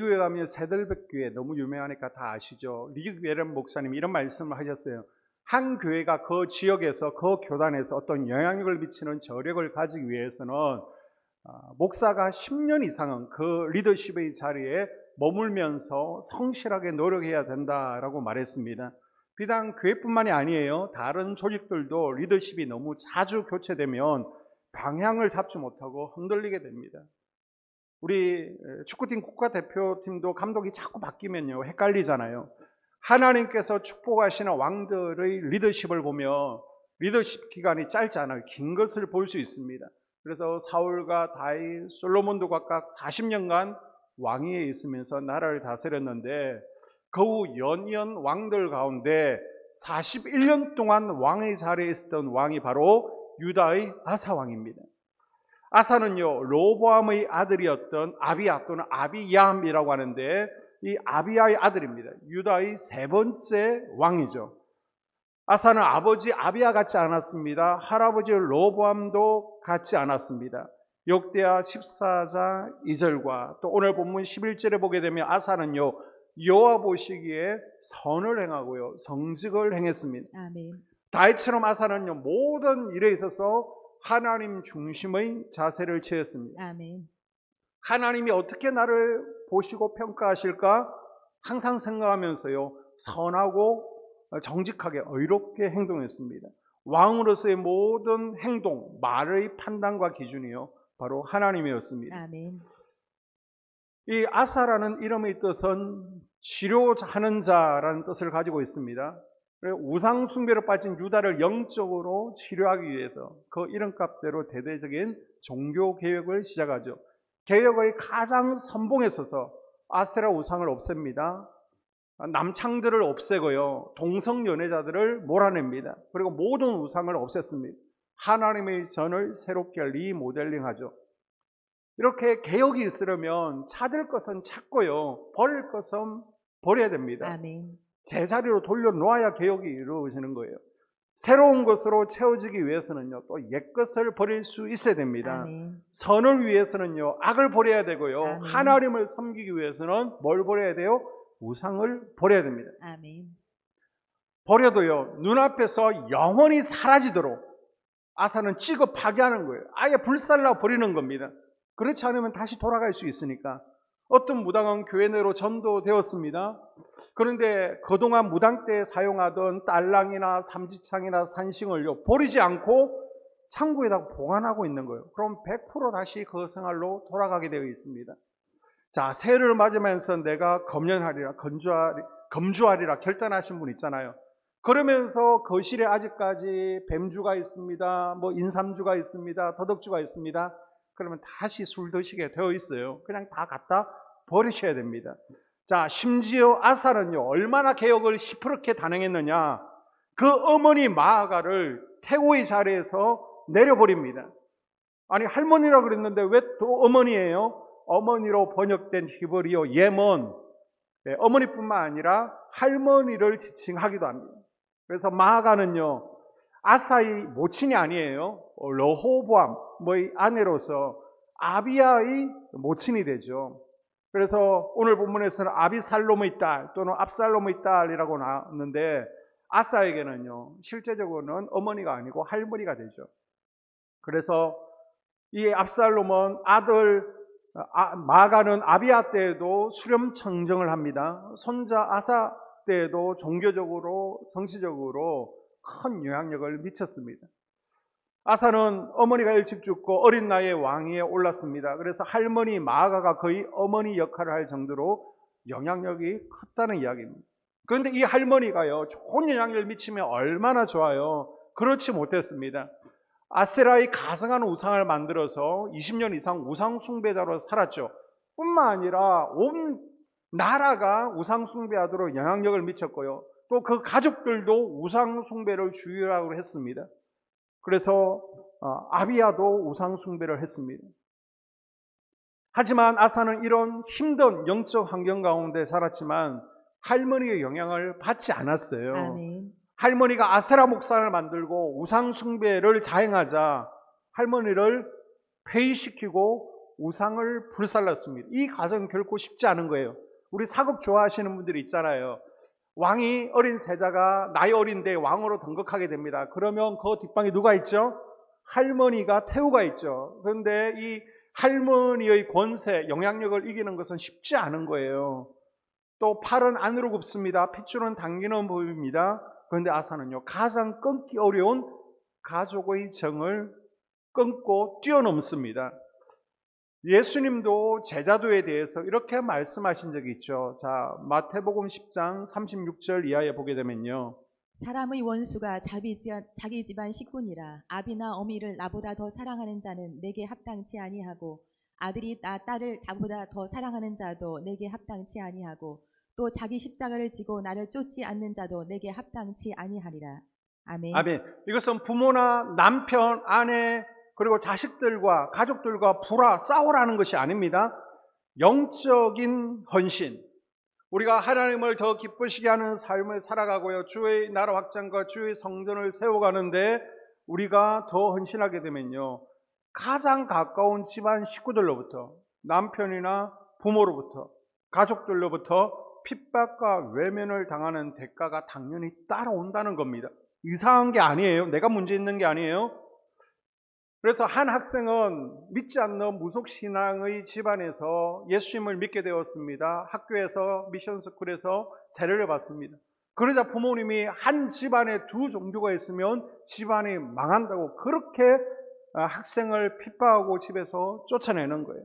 교회 가면 새들백 교회 너무 유명하니까 다 아시죠. 리그 예렘 목사님 이런 말씀을 하셨어요. 한 교회가 그 지역에서 그 교단에서 어떤 영향력을 미치는 저력을 가지기 위해서는 아, 목사가 10년 이상은 그 리더십의 자리에 머물면서 성실하게 노력해야 된다라고 말했습니다. 비단 교회뿐만이 아니에요. 다른 조직들도 리더십이 너무 자주 교체되면 방향을 잡지 못하고 흔들리게 됩니다. 우리 축구팀 국가대표팀도 감독이 자꾸 바뀌면요 헷갈리잖아요. 하나님께서 축복하시는 왕들의 리더십을 보며 리더십 기간이 짧지 않아요. 긴 것을 볼 수 있습니다. 그래서 사울과 다윗, 솔로몬도 각각 40년간 왕위에 있으면서 나라를 다스렸는데 그후 연이은 왕들 가운데 41년 동안 왕의 자리에 있었던 왕이 바로 유다의 아사 왕입니다. 아사는요 로보암의 아들이었던 아비야 또는 아비얌이라고 하는데 이 아비야의 아들입니다. 유다의 세 번째 왕이죠. 아사는 아버지 아비야 같지 않았습니다. 할아버지 로보암도 같지 않았습니다. 역대하 14장 2절과 또 오늘 본문 11절에 보게 되면 아사는요 여호와 보시기에 선을 행하고요 성직을 행했습니다. 아멘. 다윗처럼 아사는요 모든 일에 있어서 하나님 중심의 자세를 취했습니다. 아멘. 하나님이 어떻게 나를 보시고 평가하실까 항상 생각하면서요 선하고 정직하게 의롭게 행동했습니다. 왕으로서의 모든 행동, 말의 판단과 기준이요 바로 하나님이었습니다. 아멘. 이 아사라는 이름의 뜻은 치료하는 자라는 뜻을 가지고 있습니다. 우상 숭배로 빠진 유다를 영적으로 치료하기 위해서 그 이름값대로 대대적인 종교 개혁을 시작하죠. 개혁의 가장 선봉에 서서 아세라 우상을 없앱니다. 남창들을 없애고요. 동성 연애자들을 몰아냅니다. 그리고 모든 우상을 없앴습니다. 하나님의 전을 새롭게 리모델링하죠. 이렇게 개혁이 있으려면 찾을 것은 찾고요. 버릴 것은 버려야 됩니다. 아멘. 제자리로 돌려놓아야 개혁이 이루어지는 거예요. 새로운 것으로 채워지기 위해서는요, 또 옛것을 버릴 수 있어야 됩니다. 아멘. 선을 위해서는요, 악을 버려야 되고요, 아멘. 하나님을 섬기기 위해서는 뭘 버려야 돼요? 우상을 버려야 됩니다. 아멘. 버려도요, 눈앞에서 영원히 사라지도록 아사는 찍어 파괴하는 거예요. 아예 불살라 버리는 겁니다. 그렇지 않으면 다시 돌아갈 수 있으니까. 어떤 무당은 교회 내로 전도되었습니다. 그런데 그동안 무당 때 사용하던 딸랑이나 삼지창이나 산싱을요, 버리지 않고 창고에다가 보관하고 있는 거예요. 그럼 100% 다시 그 생활로 돌아가게 되어 있습니다. 자, 새해를 맞으면서 내가 검연하리라, 건주하리, 검주하리라 결단하신 분 있잖아요. 그러면서 거실에 아직까지 뱀주가 있습니다. 뭐 인삼주가 있습니다. 더덕주가 있습니다. 그러면 다시 술 드시게 되어 있어요. 그냥 다 갖다 버리셔야 됩니다. 자, 심지어 아사는요, 얼마나 개혁을 시퍼렇게 단행했느냐. 그 어머니 마아가를 태고의 자리에서 내려버립니다. 아니, 할머니라 그랬는데 왜 또 어머니예요? 어머니로 번역된 히브리어 예먼. 네, 어머니뿐만 아니라 할머니를 지칭하기도 합니다. 그래서 마아가는요, 아사의 모친이 아니에요. 어, 러호보암, 뭐의 아내로서 아비야의 모친이 되죠. 그래서 오늘 본문에서는 아비살롬의 딸 또는 압살롬의 딸이라고 나왔는데 아사에게는요 실제적으로는 어머니가 아니고 할머니가 되죠. 그래서 이 압살롬은 아들 아, 마가는 아비야 때에도 수렴 청정을 합니다. 손자 아사 때에도 종교적으로 정치적으로 큰 영향력을 미쳤습니다. 아사는 어머니가 일찍 죽고 어린 나이에 왕위에 올랐습니다. 그래서 할머니 마아가가 거의 어머니 역할을 할 정도로 영향력이 컸다는 이야기입니다. 그런데 이 할머니가요, 좋은 영향력을 미치면 얼마나 좋아요. 그렇지 못했습니다. 아세라의 가성한 우상을 만들어서 20년 이상 우상 숭배자로 살았죠. 뿐만 아니라 온 나라가 우상 숭배하도록 영향력을 미쳤고요. 또 그 가족들도 우상 숭배를 주의하고 했습니다. 그래서 어, 아비야도 우상 숭배를 했습니다. 하지만 아사는 이런 힘든 영적 환경 가운데 살았지만 할머니의 영향을 받지 않았어요. 아멘. 할머니가 아세라 목상을 만들고 우상 숭배를 자행하자 할머니를 폐위시키고 우상을 불살랐습니다. 이 과정 결코 쉽지 않은 거예요. 우리 사극 좋아하시는 분들이 있잖아요. 왕이 어린 세자가 나이 어린데 왕으로 등극하게 됩니다. 그러면 그 뒷방에 누가 있죠? 할머니가 태우가 있죠. 그런데 이 할머니의 권세, 영향력을 이기는 것은 쉽지 않은 거예요. 또 팔은 안으로 굽습니다. 핏줄은 당기는 법입니다. 그런데 아사는요, 가장 끊기 어려운 가족의 정을 끊고 뛰어넘습니다. 예수님도 제자도에 대해서 이렇게 말씀하신 적이 있죠. 자, 마태복음 10장 36절 이하에 보게 되면요. 사람의 원수가 자기 집안 식구니라 아비나 어미를 나보다 더 사랑하는 자는 내게 합당치 아니하고 아들이 나 딸을 나보다 더 사랑하는 자도 내게 합당치 아니하고 또 자기 십자가를 지고 나를 쫓지 않는 자도 내게 합당치 아니하리라 아멘. 아멘. 이것은 부모나 남편, 아내, 그리고 자식들과 가족들과 불화, 싸우라는 것이 아닙니다. 영적인 헌신. 우리가 하나님을 더 기쁘시게 하는 삶을 살아가고요. 주의 나라 확장과 주의 성전을 세워가는데 우리가 더 헌신하게 되면요. 가장 가까운 집안 식구들로부터 남편이나 부모로부터 가족들로부터 핍박과 외면을 당하는 대가가 당연히 따라온다는 겁니다. 이상한 게 아니에요. 내가 문제 있는 게 아니에요. 그래서 한 학생은 믿지 않는 무속신앙의 집안에서 예수님을 믿게 되었습니다. 학교에서 미션스쿨에서 세례를 받습니다. 그러자 부모님이 한 집안에 두 종교가 있으면 집안이 망한다고 그렇게 아, 학생을 핍박하고 집에서 쫓아내는 거예요.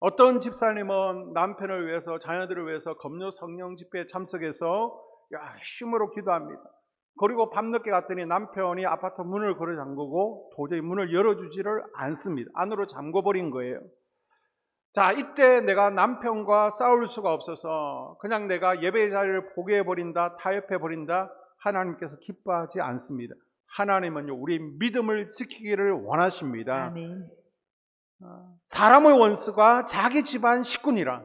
어떤 집사님은 남편을 위해서 자녀들을 위해서 검료 성령 집회에 참석해서 열심으로 기도합니다. 그리고 밤늦게 갔더니 남편이 아파트 문을 걸어 잠그고 도저히 문을 열어주지를 않습니다. 안으로 잠궈버린 거예요. 자, 이때 내가 남편과 싸울 수가 없어서 그냥 내가 예배 자리를 포기해버린다, 타협해버린다, 하나님께서 기뻐하지 않습니다. 하나님은요, 우리 믿음을 지키기를 원하십니다. 아멘. 사람의 원수가 자기 집안 식구니라.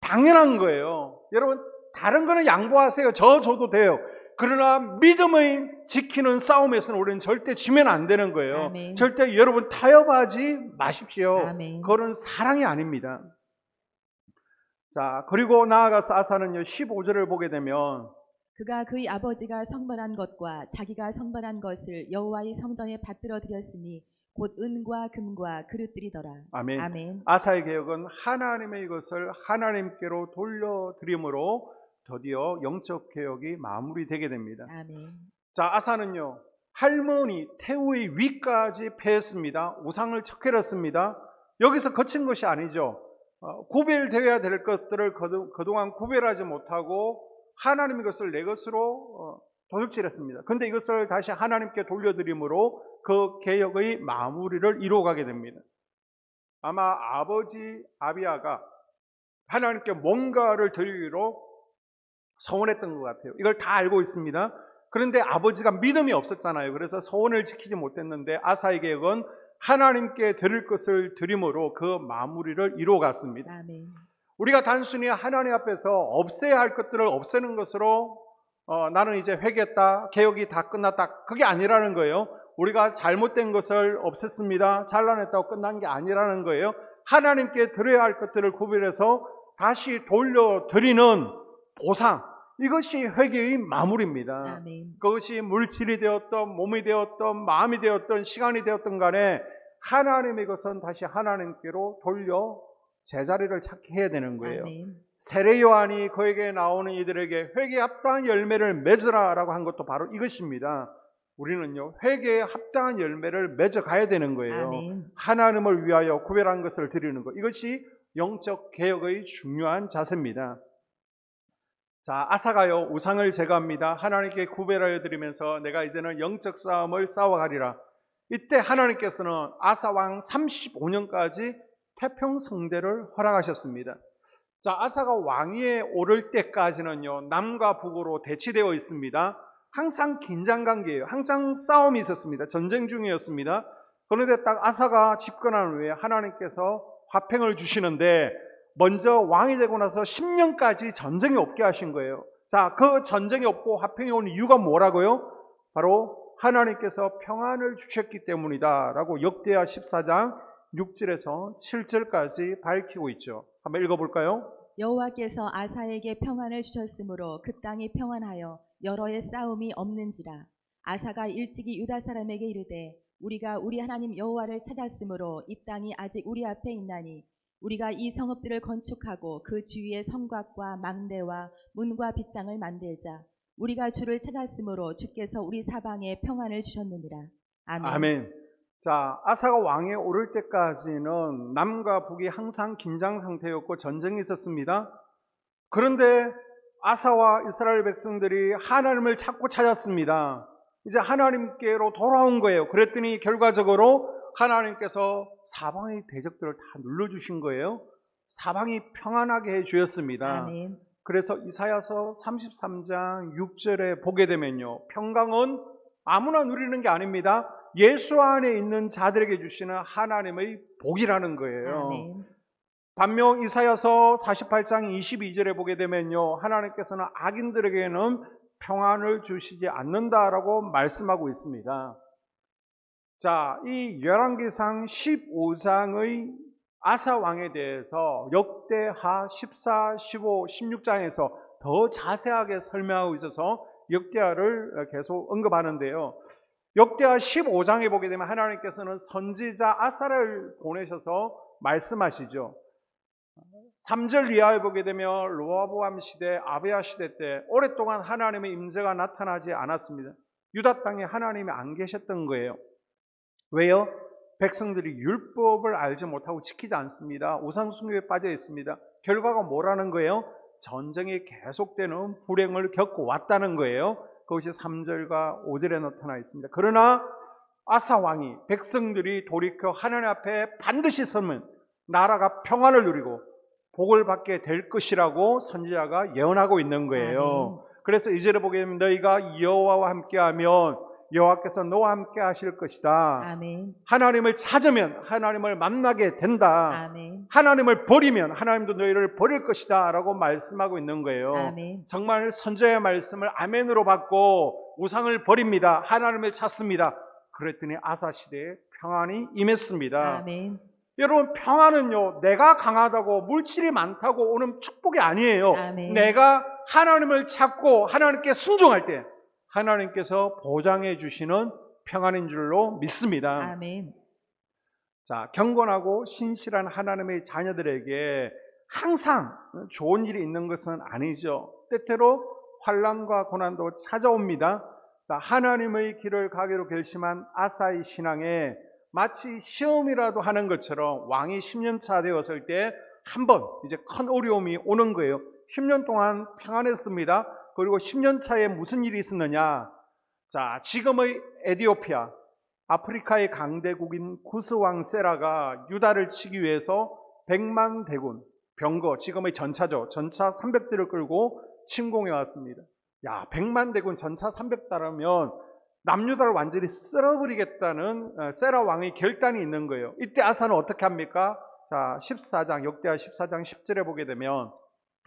당연한 거예요. 여러분, 다른 거는 양보하세요. 저 줘도 돼요. 그러나 믿음의 지키는 싸움에서는 우리는 절대 지면 안 되는 거예요. 아멘. 절대 여러분 타협하지 마십시오. 아멘. 그거는 사랑이 아닙니다. 자, 그리고 나아가서 아사는요, 15절을 보게 되면 그가 그의 아버지가 성별한 것과 자기가 성별한 것을 여호와의 성전에 받들어 드렸으니 곧 은과 금과 그릇들이더라. 아멘. 아멘. 아사의 개혁은 하나님의 이것을 하나님께로 돌려 드림으로 드디어 영적 개혁이 마무리되게 됩니다. 아멘. 자, 아사는요, 할머니 태우의 위까지 패했습니다. 우상을 척해렸습니다. 여기서 거친 것이 아니죠. 어, 구별되어야 될 것들을 그동안 구별하지 못하고 하나님의 것을 내 것으로 어, 도둑질했습니다. 근데 이것을 다시 하나님께 돌려드림으로 그 개혁의 마무리를 이루어가게 됩니다. 아마 아버지 아비아가 하나님께 뭔가를 드리기로 서원했던 것 같아요. 이걸 다 알고 있습니다. 그런데 아버지가 믿음이 없었잖아요. 그래서 서원을 지키지 못했는데 아사의 계획은 하나님께 드릴 것을 드림으로 그 마무리를 이루어 갔습니다. 아멘. 우리가 단순히 하나님 앞에서 없애야 할 것들을 없애는 것으로 어, 나는 이제 회개했다, 개혁이 다 끝났다. 그게 아니라는 거예요. 우리가 잘못된 것을 없앴습니다, 잘라냈다고 끝난 게 아니라는 거예요. 하나님께 드려야 할 것들을 구별해서 다시 돌려드리는 보상. 이것이 회개의 마무리입니다. 아멘. 그것이 물질이 되었던 몸이 되었던 마음이 되었던 시간이 되었던 간에 하나님의 것은 다시 하나님께로 돌려 제자리를 찾게 해야 되는 거예요. 아멘. 세례 요한이 그에게 나오는 이들에게 회개에 합당한 열매를 맺으라라고 한 것도 바로 이것입니다. 우리는요 회개에 합당한 열매를 맺어 가야 되는 거예요. 아멘. 하나님을 위하여 구별한 것을 드리는 것 이것이 영적 개혁의 중요한 자세입니다. 자 아사가요 우상을 제거합니다. 하나님께 구별하여 드리면서 내가 이제는 영적 싸움을 싸워가리라. 이때 하나님께서는 아사 왕 35년까지 태평 성대를 허락하셨습니다. 자, 아사가 왕위에 오를 때까지는요, 남과 북으로 대치되어 있습니다. 항상 긴장 관계예요. 항상 싸움이 있었습니다. 전쟁 중이었습니다. 그런데 딱 아사가 집권한 후에 하나님께서 화평을 주시는데, 먼저 왕이 되고 나서 10년까지 전쟁이 없게 하신 거예요. 자, 그 전쟁이 없고 화평이 온 이유가 뭐라고요? 바로 하나님께서 평안을 주셨기 때문이다. 라고 역대하 14장 6절에서 7절까지 밝히고 있죠. 한번 읽어볼까요? 여호와께서 아사에게 평안을 주셨으므로 그 땅이 평안하여 여러 의 싸움이 없는지라 아사가 일찍이 유다 사람에게 이르되 우리가 우리 하나님 여호와를 찾았으므로 이 땅이 아직 우리 앞에 있나니 우리가 이 성읍들을 건축하고 그 주위에 성곽과 망대와 문과 빗장을 만들자 우리가 주를 찾았으므로 주께서 우리 사방에 평안을 주셨느니라 아멘. 아멘. 자, 아사가 왕에 오를 때까지는 남과 북이 항상 긴장 상태였고 전쟁이 있었습니다. 그런데 아사와 이스라엘 백성들이 하나님을 찾고 찾았습니다. 이제 하나님께로 돌아온 거예요. 그랬더니 결과적으로 하나님께서 사방의 대적들을 다 눌러주신 거예요. 사방이 평안하게 해 주셨습니다. 아멘. 그래서 이사야서 33장 6절에 보게 되면요. 평강은 아무나 누리는 게 아닙니다. 예수 안에 있는 자들에게 주시는 하나님의 복이라는 거예요. 아멘. 반면 이사야서 48장 22절에 보게 되면요. 하나님께서는 악인들에게는 평안을 주시지 않는다라고 말씀하고 있습니다. 자, 이 열왕기상 15장의 아사 왕에 대해서 역대하 14, 15, 16장에서 더 자세하게 설명하고 있어서 역대하를 계속 언급하는데요. 역대하 15장에 보게 되면 하나님께서는 선지자 아사를 보내셔서 말씀하시죠. 3절 이하에 보게 되면 로아보암 시대, 아베야 시대 때 오랫동안 하나님의 임재가 나타나지 않았습니다. 유다 땅에 하나님이 안 계셨던 거예요. 왜요? 백성들이 율법을 알지 못하고 지키지 않습니다. 우상 숭배에 빠져 있습니다. 결과가 뭐라는 거예요? 전쟁이 계속되는 불행을 겪고 왔다는 거예요. 그것이 3절과 5절에 나타나 있습니다. 그러나 아사 왕이 백성들이 돌이켜 하나님 앞에 반드시 서면 나라가 평안을 누리고 복을 받게 될 것이라고 선지자가 예언하고 있는 거예요. 그래서 이제를 보게 되면 너희가 여호와와 함께하면 여호와께서 너와 함께 하실 것이다. 아멘. 하나님을 찾으면 하나님을 만나게 된다. 아멘. 하나님을 버리면 하나님도 너희를 버릴 것이다라고 말씀하고 있는 거예요. 아멘. 정말 선저의 말씀을 아멘으로 받고 우상을 버립니다. 하나님을 찾습니다. 그랬더니 아사 시대에 평안이 임했습니다. 아멘. 여러분 평안은요 내가 강하다고 물질이 많다고 오는 축복이 아니에요. 아멘. 내가 하나님을 찾고 하나님께 순종할 때 하나님께서 보장해 주시는 평안인 줄로 믿습니다. 아멘. 자, 경건하고 신실한 하나님의 자녀들에게 항상 좋은 일이 있는 것은 아니죠. 때때로 환란과 고난도 찾아옵니다. 자, 하나님의 길을 가기로 결심한 아사의 신앙에 마치 시험이라도 하는 것처럼 왕이 10년 차 되었을 때 한 번 이제 큰 어려움이 오는 거예요. 10년 동안 평안했습니다. 그리고 10년 차에 무슨 일이 있었느냐? 자, 지금의 에디오피아, 아프리카의 강대국인 구스왕 세라가 유다를 치기 위해서 100만 대군, 병거, 지금의 전차죠. 전차 300대를 끌고 침공해 왔습니다. 야, 100만 대군 전차 300대라면 남유다를 완전히 쓸어버리겠다는 어, 세라 왕의 결단이 있는 거예요. 이때 아사는 어떻게 합니까? 자, 14장, 역대하 14장 10절에 보게 되면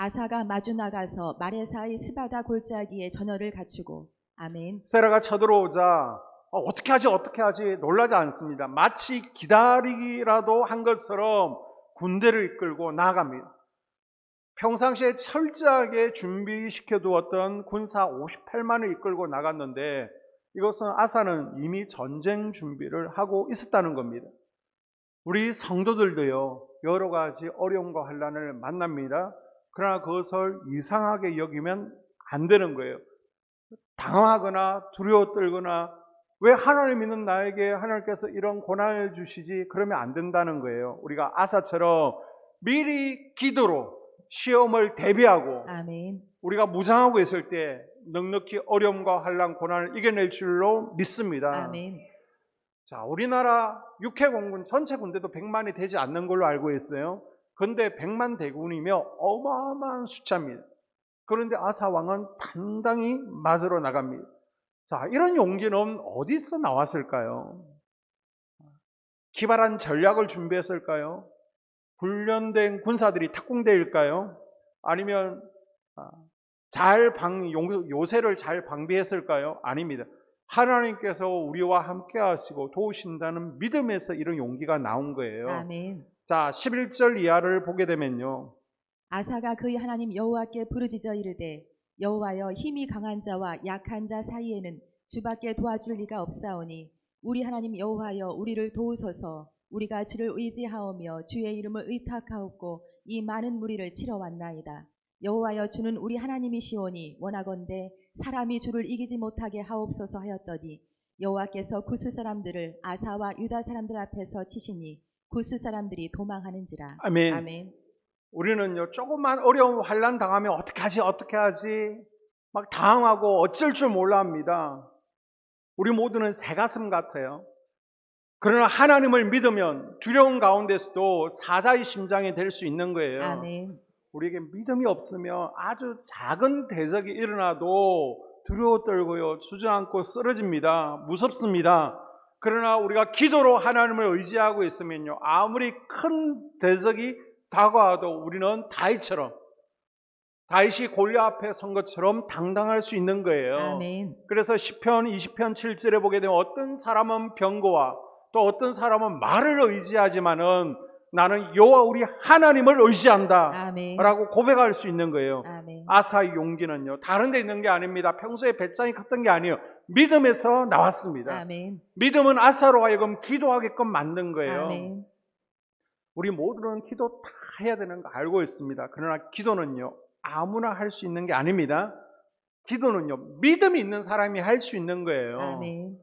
아사가 마주 나가서 마레사의 스바다 골짜기에 전열을 갖추고 아멘. 세라가 쳐들어오자 어, 어떻게 하지 어떻게 하지 놀라지 않습니다. 마치 기다리기라도 한 것처럼 군대를 이끌고 나아갑니다. 평상시에 철저하게 준비시켜 두었던 군사 58만을 이끌고 나갔는데 이것은 아사는 이미 전쟁 준비를 하고 있었다는 겁니다. 우리 성도들도요 여러 가지 어려움과 환란을 만납니다. 그러나 그것을 이상하게 여기면 안 되는 거예요. 당황하거나 두려워 떨거나 왜 하나님 믿는 나에게 하나님께서 이런 고난을 주시지 그러면 안 된다는 거예요. 우리가 아사처럼 미리 기도로 시험을 대비하고 아멘. 우리가 무장하고 있을 때 넉넉히 어려움과 환란 고난을 이겨낼 줄로 믿습니다. 아멘. 자, 우리나라 육해 공군 전체 군대도 100만이 되지 않는 걸로 알고 있어요. 근데 100만 대군이며 어마어마한 숫자입니다. 그런데 아사 왕은 당당히 맞으러 나갑니다. 자, 이런 용기는 어디서 나왔을까요? 기발한 전략을 준비했을까요? 훈련된 군사들이 특공대일까요? 아니면 아, 잘 방, 용- 요새를 잘 방비했을까요? 아닙니다. 하나님께서 우리와 함께 하시고 도우신다는 믿음에서 이런 용기가 나온 거예요. 아멘. 자, 11절 이하를 보게 되면요. 아사가 그의 하나님 여호와께 부르짖어 이르되 여호와여 힘이 강한 자와 약한 자 사이에는 주밖에 도와줄 리가 없사오니 우리 하나님 여호와여 우리를 도우소서 우리가 주를 의지하오며 주의 이름을 의탁하옵고 이 많은 무리를 치러 왔나이다 여호와여 주는 우리 하나님이시오니 원하건대 사람이 주를 이기지 못하게 하옵소서 하였더니 여호와께서 구스 사람들을 아사와 유다 사람들 앞에서 치시니 구스 사람들이 도망하는지라 아멘. 아멘 우리는요, 조금만 어려운 환란 당하면 어떻게 하지, 어떻게 하지? 막 당황하고 어쩔 줄 몰라 합니다. 우리 모두는 새 가슴 같아요. 그러나 하나님을 믿으면 두려운 가운데서도 사자의 심장이 될 수 있는 거예요. 아멘 우리에게 믿음이 없으면 아주 작은 대적이 일어나도 두려워 떨고요, 주저앉고 쓰러집니다. 무섭습니다. 그러나 우리가 기도로 하나님을 의지하고 있으면요, 아무리 큰 대적이 다가와도 우리는 다윗처럼 다윗이 골리앗 앞에 선 것처럼 당당할 수 있는 거예요. 아멘 그래서 시편 20편 7절에 보게 되면 어떤 사람은 병거와 또 어떤 사람은 말을 의지하지만은 나는 여호와 우리 하나님을 의지한다. 아멘 라고 고백할 수 있는 거예요. 아멘 아사의 용기는요. 다른 데 있는 게 아닙니다. 평소에 배짱이 컸던 게 아니에요. 믿음에서 나왔습니다. 아멘 믿음은 아사로 하여금 기도하게끔 만든 거예요. 아멘 우리 모두는 기도 다 해야 되는 거 알고 있습니다. 그러나 기도는요. 아무나 할 수 있는 게 아닙니다. 기도는요. 믿음이 있는 사람이 할 수 있는 거예요. 아멘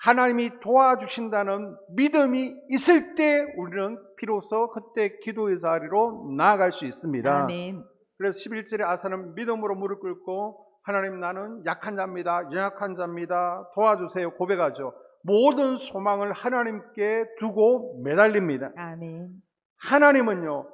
하나님이 도와주신다는 믿음이 있을 때 우리는 비로소 그때 기도의 자리로 나아갈 수 있습니다. 아멘 그래서 11절에 아사는 믿음으로 무릎 꿇고 하나님 나는 약한 자입니다. 연약한 자입니다. 도와주세요. 고백하죠. 모든 소망을 하나님께 두고 매달립니다. 아멘 하나님은요,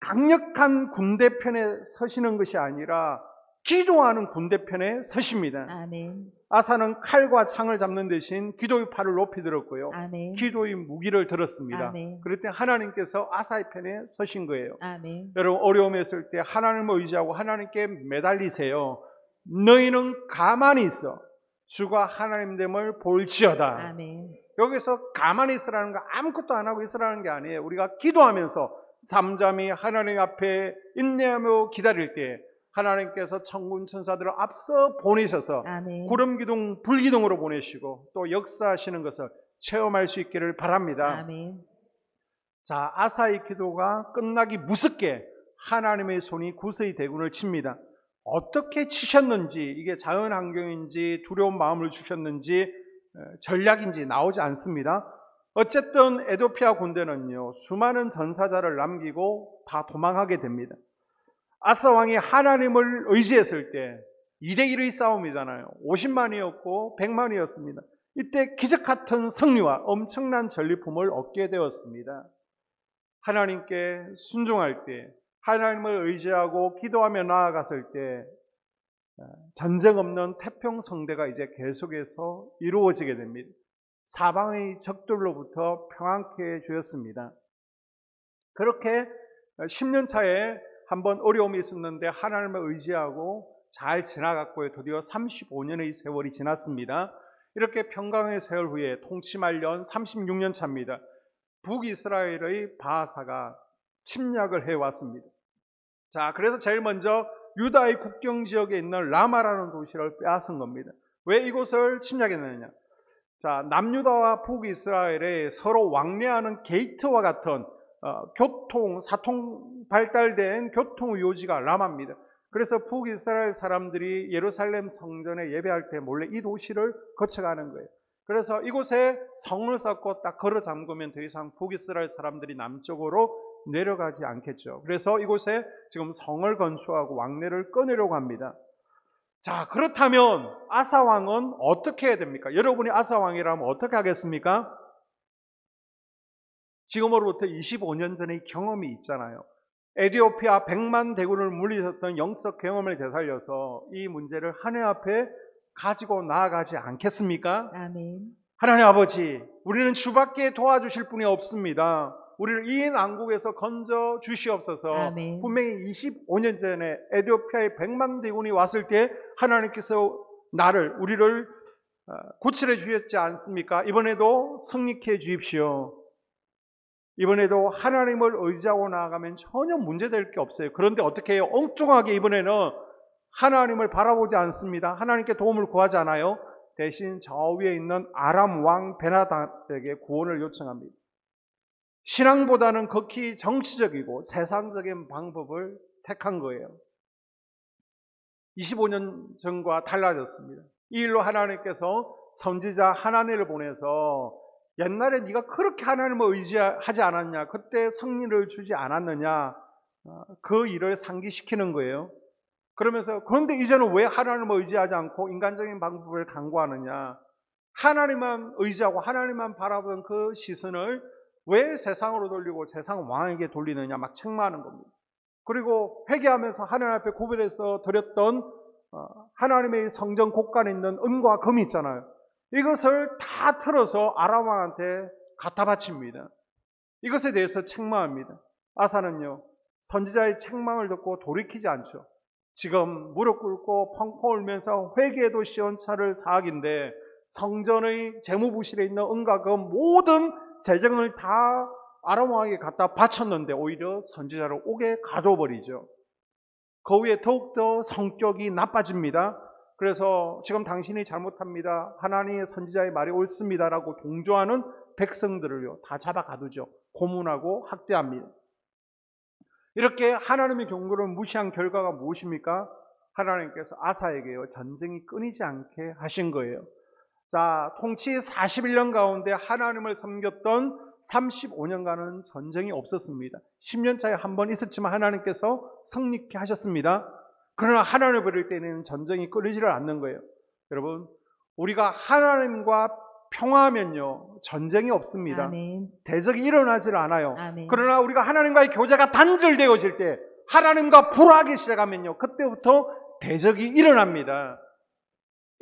강력한 군대 편에 서시는 것이 아니라 기도하는 군대 편에 서십니다. 아멘 아사는 칼과 창을 잡는 대신 기도의 팔을 높이 들었고요. 아멘 기도의 무기를 들었습니다. 아멘. 그럴 때 하나님께서 아사의 편에 서신 거예요. 아멘 여러분 어려움에 있을 때 하나님을 의지하고 하나님께 매달리세요. 너희는 가만히 있어. 주가 하나님 됨을 볼지어다. 아멘 여기서 가만히 있으라는 거 아무것도 안 하고 있으라는 게 아니에요. 우리가 기도하면서 잠잠히 하나님 앞에 인내하며 기다릴 때 하나님께서 천군 천사들을 앞서 보내셔서 아멘 구름 기둥, 불 기둥으로 보내시고 또 역사하시는 것을 체험할 수 있기를 바랍니다. 아멘 자, 아사의 기도가 끝나기 무섭게 하나님의 손이 구스의 대군을 칩니다. 어떻게 치셨는지, 이게 자연 환경인지 두려운 마음을 주셨는지 에, 전략인지 나오지 않습니다. 어쨌든 에도피아 군대는요, 수많은 전사자를 남기고 다 도망하게 됩니다. 아사 왕이 하나님을 의지했을 때 2대1의 싸움이잖아요. 50만이었고 100만이었습니다. 이때 기적 같은 승리와 엄청난 전리품을 얻게 되었습니다. 하나님께 순종할 때, 하나님을 의지하고 기도하며 나아갔을 때, 어, 전쟁 없는 태평 성대가 이제 계속해서 이루어지게 됩니다. 사방의 적들로부터 평안케 해주었습니다. 그렇게 10년 차에 한번 어려움이 있었는데 하나님을 의지하고 잘 지나갔고요. 드디어 35년의 세월이 지났습니다. 이렇게 평강의 세월 후에 통치 말년 36년 차입니다. 북이스라엘의 바하사가 침략을 해왔습니다. 자, 그래서 제일 먼저 유다의 국경 지역에 있는 라마라는 도시를 빼앗은 겁니다. 왜 이곳을 침략했느냐? 자, 남유다와 북이스라엘의 서로 왕래하는 게이트와 같은 어, 교통, 사통 발달된 교통 요지가 라마입니다. 그래서 북이스라엘 사람들이 예루살렘 성전에 예배할 때 몰래 이 도시를 거쳐가는 거예요. 그래서 이곳에 성을 쌓고 딱 걸어 잠그면 더 이상 북이스라엘 사람들이 남쪽으로 내려가지 않겠죠. 그래서 이곳에 지금 성을 건수하고 왕래를 꺼내려고 합니다. 자, 그렇다면 아사 왕은 어떻게 해야 됩니까? 여러분이 아사 왕이라면 어떻게 하겠습니까? 지금으로부터 25년 전의 경험이 있잖아요. 에디오피아 100만 대군을 물리쳤던 영적 경험을 되살려서 이 문제를 하나님 앞에 가지고 나아가지 않겠습니까? 아멘 하나님 아버지, 우리는 주밖에 도와주실 분이 없습니다. 우리를 이 난국에서 건져 주시옵소서. 아멘. 분명히 25년 전에 에디오피아의 100만 대군이 왔을 때 하나님께서 나를 우리를 어, 구출해 주셨지 않습니까? 이번에도 승리케 해 주십시오. 이번에도 하나님을 의지하고 나아가면 전혀 문제될 게 없어요. 그런데 어떻게 해요? 엉뚱하게 이번에는 하나님을 바라보지 않습니다. 하나님께 도움을 구하지 않아요. 대신 저 위에 있는 아람 왕 베나닥에게 구원을 요청합니다. 신앙보다는 극히 정치적이고 세상적인 방법을 택한 거예요. 25년 전과 달라졌습니다. 이 일로 하나님께서 선지자 하나님을 보내서 옛날에 네가 그렇게 하나님을 의지하지 않았냐? 그때 승리를 주지 않았느냐? 어, 그 일을 상기시키는 거예요. 그러면서 그런데 이제는 왜 하나님을 의지하지 않고 인간적인 방법을 강구하느냐? 하나님만 의지하고 하나님만 바라보는 그 시선을 왜 세상으로 돌리고 세상 왕에게 돌리느냐? 막 책망하는 겁니다. 그리고 회개하면서 하나님 앞에 구별해서 드렸던 어, 하나님의 성전 곳간에 있는 은과 금이 있잖아요. 이것을 다 틀어서 아람 왕한테 갖다 바칩니다. 이것에 대해서 책망합니다. 아사는요, 선지자의 책망을 듣고 돌이키지 않죠. 지금 무릎 꿇고 펑펑 울면서 회개도 시원차를 사악인데 성전의 재무부실에 있는 은과 금 모든 재정을 다 아람 왕에게 갖다 바쳤는데 오히려 선지자를 오게 가둬버리죠. 그 후에 더욱더 성격이 나빠집니다. 그래서 지금 당신이 잘못합니다. 하나님의 선지자의 말이 옳습니다라고 동조하는 백성들을요 다 잡아 가두죠. 고문하고 학대합니다. 이렇게 하나님의 경고를 무시한 결과가 무엇입니까? 하나님께서 아사에게요 전쟁이 끊이지 않게 하신 거예요. 자, 통치 41년 가운데 하나님을 섬겼던 35년간은 전쟁이 없었습니다. 10년 차에 한 번 있었지만 하나님께서 성립케 하셨습니다. 그러나 하나님을 버릴 때는 전쟁이 끊이지를 않는 거예요. 여러분, 우리가 하나님과 평화하면요, 전쟁이 없습니다. 아멘. 대적이 일어나질 않아요. 아멘. 그러나 우리가 하나님과의 교제가 단절되어질 때, 하나님과 불화하기 시작하면요, 그때부터 대적이 일어납니다.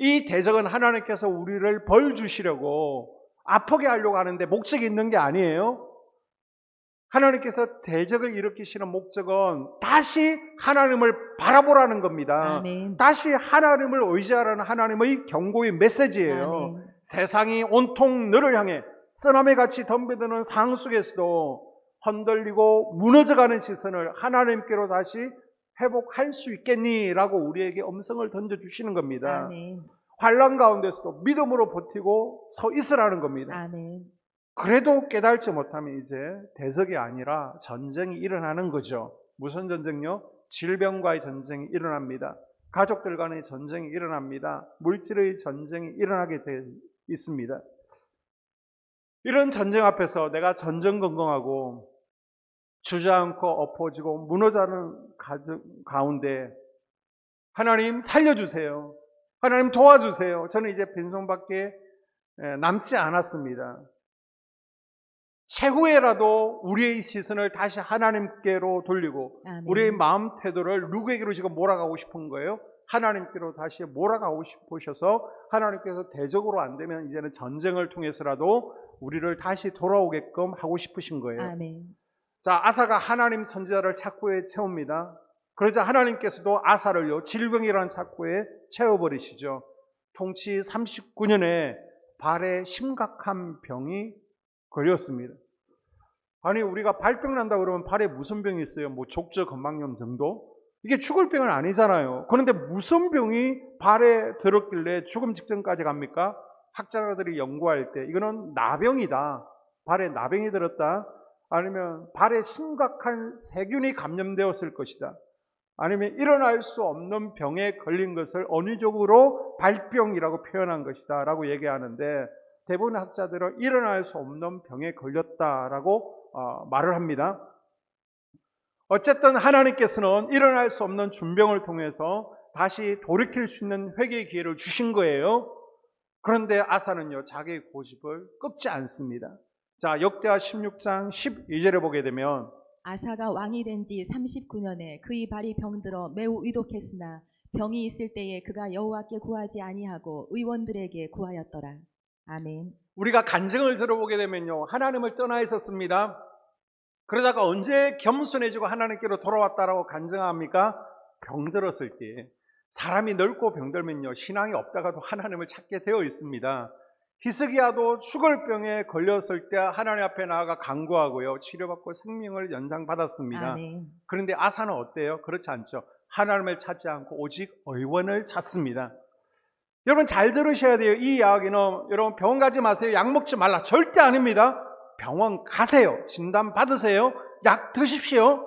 이 대적은 하나님께서 우리를 벌 주시려고 아프게 하려고 하는데 목적이 있는 게 아니에요. 하나님께서 대적을 일으키시는 목적은 다시 하나님을 바라보라는 겁니다. 아멘. 다시 하나님을 의지하라는 하나님의 경고의 메시지예요. 아멘. 세상이 온통 너를 향해 쓰나미 같이 덤벼드는 상황 속에서도 흔들리고 무너져가는 시선을 하나님께로 다시 회복할 수 있겠니? 라고 우리에게 음성을 던져 주시는 겁니다. 아멘. 환란 가운데서도 믿음으로 버티고 서 있으라는 겁니다. 아멘. 그래도 깨달지 못하면 이제 대적이 아니라 전쟁이 일어나는 거죠. 무슨 전쟁요? 질병과의 전쟁이 일어납니다. 가족들 간의 전쟁이 일어납니다. 물질의 전쟁이 일어나게 돼 있습니다. 이런 전쟁 앞에서 내가 전전긍긍하고 주저앉고 엎어지고 무너져는 가정 가운데 하나님 살려주세요. 하나님 도와주세요. 저는 이제 빈손밖에 에, 남지 않았습니다. 최후에라도 우리의 시선을 다시 하나님께로 돌리고 아멘. 우리의 마음 태도를 누구에게로 지금 몰아가고 싶은 거예요? 하나님께로 다시 몰아가고 싶으셔서 하나님께서 대적으로 안 되면 이제는 전쟁을 통해서라도 우리를 다시 돌아오게끔 하고 싶으신 거예요. 아멘. 자, 아사가 하나님 선지자를 착고에 채웁니다. 그러자 하나님께서도 아사를요, 질병이라는 착고에 채워버리시죠. 통치 39년에 발에 심각한 병이 걸렸습니다. 아니, 우리가 발병 난다 그러면 발에 무슨 병이 있어요? 뭐 족저 건망염 정도? 이게 죽을 병은 아니잖아요. 그런데 무슨 병이 발에 들었길래 죽음 직전까지 갑니까? 학자들이 연구할 때 이거는 나병이다. 발에 나병이 들었다. 아니면 발에 심각한 세균이 감염되었을 것이다. 아니면 일어날 수 없는 병에 걸린 것을 언어적으로 발병이라고 표현한 것이다. 라고 얘기하는데 대부분의 학자들은 일어날 수 없는 병에 걸렸다라고 어, 말을 합니다. 어쨌든 하나님께서는 일어날 수 없는 준병을 통해서 다시 돌이킬 수 있는 회개의 기회를 주신 거예요. 그런데 아사는요, 자기의 고집을 꺾지 않습니다. 자, 역대하 16장 12절에 보게 되면 아사가 왕이 된 지 39년에 그의 발이 병들어 매우 위독했으나 병이 있을 때에 그가 여호와께 구하지 아니하고 의원들에게 구하였더라. 아멘. 우리가 간증을 들어보게 되면요, 하나님을 떠나 있었습니다. 그러다가 언제 겸손해지고 하나님께로 돌아왔다라고 간증합니까? 병들었을 때. 사람이 늙고 병들면요 신앙이 없다가도 하나님을 찾게 되어 있습니다. 히스기야도 죽을 병에 걸렸을 때 하나님 앞에 나아가 간구하고요 치료받고 생명을 연장받았습니다. 아멘. 그런데 아사는 어때요? 그렇지 않죠. 하나님을 찾지 않고 오직 의원을 찾습니다. 여러분 잘 들으셔야 돼요. 이 이야기는 여러분 병원 가지 마세요. 약 먹지 말라. 절대 아닙니다. 병원 가세요. 진단 받으세요. 약 드십시오.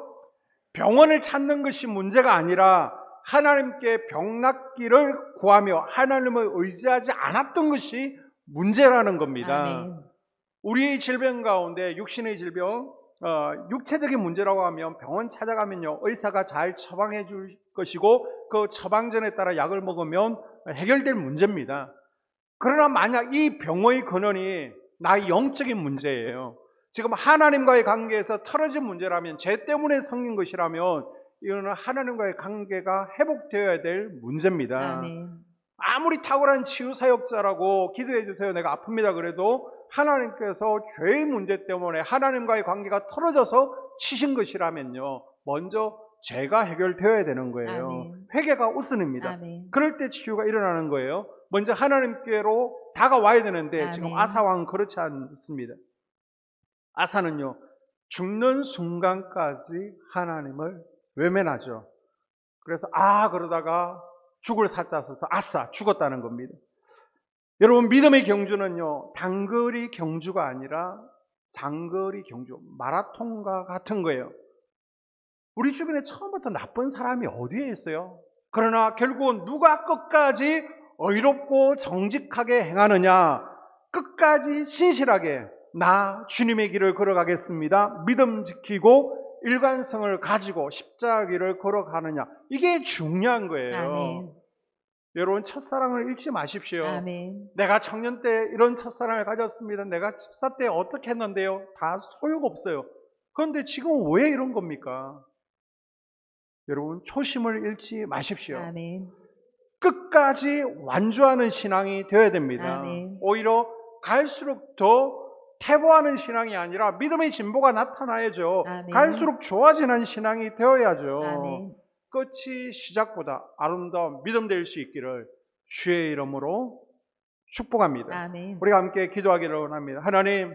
병원을 찾는 것이 문제가 아니라 하나님께 병 낫기를 구하며 하나님을 의지하지 않았던 것이 문제라는 겁니다. 아멘. 우리의 질병 가운데 육신의 질병, 어, 육체적인 문제라고 하면 병원 찾아가면요 의사가 잘 처방해 줄 것이고 그 처방전에 따라 약을 먹으면 해결될 문제입니다. 그러나 만약 이 병의 근원이 나의 영적인 문제예요. 지금 하나님과의 관계에서 틀어진 문제라면 죄 때문에 생긴 것이라면 이거는 하나님과의 관계가 회복되어야 될 문제입니다. 아멘. 아무리 탁월한 치유 사역자라고 기도해 주세요. 내가 아픕니다. 그래도 하나님께서 죄의 문제 때문에 하나님과의 관계가 틀어져서 치신 것이라면요. 먼저 죄가 해결되어야 되는 거예요. 아멘. 회개가 우선입니다. 아멘. 그럴 때 치유가 일어나는 거예요. 먼저 하나님께로 다가와야 되는데 지금 아멘. 아사왕은 그렇지 않습니다. 아사는요. 죽는 순간까지 하나님을 외면하죠. 그래서 아 그러다가 죽을 사자 써서 아싸 죽었다는 겁니다. 여러분 믿음의 경주는요 단거리 경주가 아니라 장거리 경주 마라톤과 같은 거예요. 우리 주변에 처음부터 나쁜 사람이 어디에 있어요? 그러나 결국은 누가 끝까지 의롭고 정직하게 행하느냐, 끝까지 신실하게 나 주님의 길을 걸어가겠습니다. 믿음 지키고 일관성을 가지고 십자가 길을 걸어가느냐. 이게 중요한 거예요. 아멘. 여러분 첫사랑을 잃지 마십시오. 아멘. 내가 청년 때 이런 첫사랑을 가졌습니다. 내가 집사 때 어떻게 했는데요? 다 소용없어요. 그런데 지금 왜 이런 겁니까? 여러분 초심을 잃지 마십시오. 아멘. 끝까지 완주하는 신앙이 되어야 됩니다. 아멘. 오히려 갈수록 더 퇴보하는 신앙이 아니라 믿음의 진보가 나타나야죠. 아멘. 갈수록 좋아지는 신앙이 되어야죠. 아멘. 끝이 시작보다 아름다운 믿음 될 수 있기를 주의 이름으로 축복합니다. 아멘. 우리가 함께 기도하기를 원합니다. 하나님,